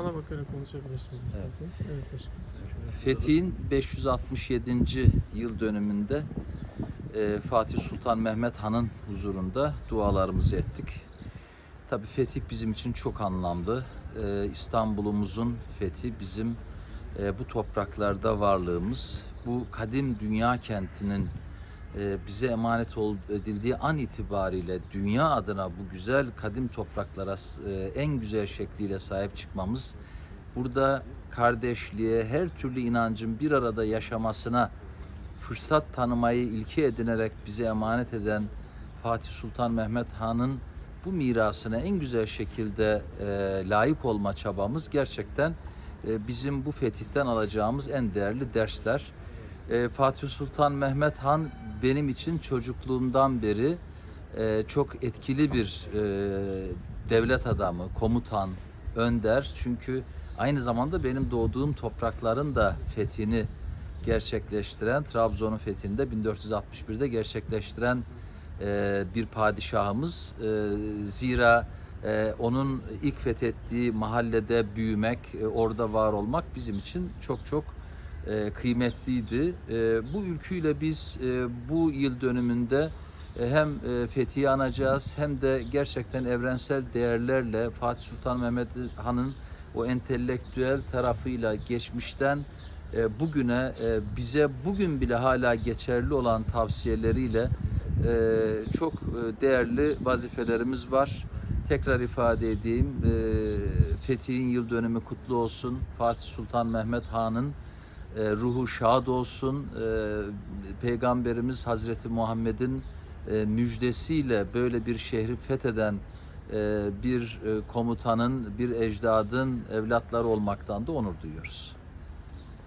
Ona bakarak konuşabilirsiniz isterseniz. Evet başkanım. Fetih'in 567. yıl dönümünde e, Fatih Sultan Mehmet Han'ın huzurunda dualarımızı ettik. Tabii fetih bizim için çok anlamlı. E, İstanbul'umuzun fethi bizim e, bu topraklarda varlığımız, bu kadim dünya kentinin bize emanet edildiği an itibariyle dünya adına bu güzel kadim topraklara e, en güzel şekliyle sahip çıkmamız, burada kardeşliğe, her türlü inancın bir arada yaşamasına fırsat tanımayı ilke edinerek bize emanet eden Fatih Sultan Mehmet Han'ın bu mirasına en güzel şekilde e, layık olma çabamız gerçekten e, bizim bu fetihten alacağımız en değerli dersler. E, Fatih Sultan Mehmet Han benim için çocukluğumdan beri e, çok etkili bir e, devlet adamı, komutan, önder. Çünkü aynı zamanda benim doğduğum toprakların da fethini gerçekleştiren, Trabzon'un fethini de 1461'de gerçekleştiren e, bir padişahımız. E, zira e, onun ilk fethettiği mahallede büyümek, e, orada var olmak bizim için çok çok e, kıymetliydi. E, bu ülküyle biz e, bu yıl dönümünde e, hem e, Fethi'yi anacağız hem de gerçekten evrensel değerlerle Fatih Sultan Mehmet Han'ın o entelektüel tarafıyla geçmişten e, bugüne e, bize bugün bile hala geçerli olan tavsiyeleriyle e, çok e, değerli vazifelerimiz var. Tekrar ifade edeyim, e, Fethi'nin yıl dönümü kutlu olsun. Fatih Sultan Mehmet Han'ın e, ruhu şad olsun. E, Peygamberimiz Hazreti Muhammed'in e, müjdesiyle böyle bir şehri fetheden e, bir e, komutanın, bir ecdadın evlatları olmaktan da onur duyuyoruz.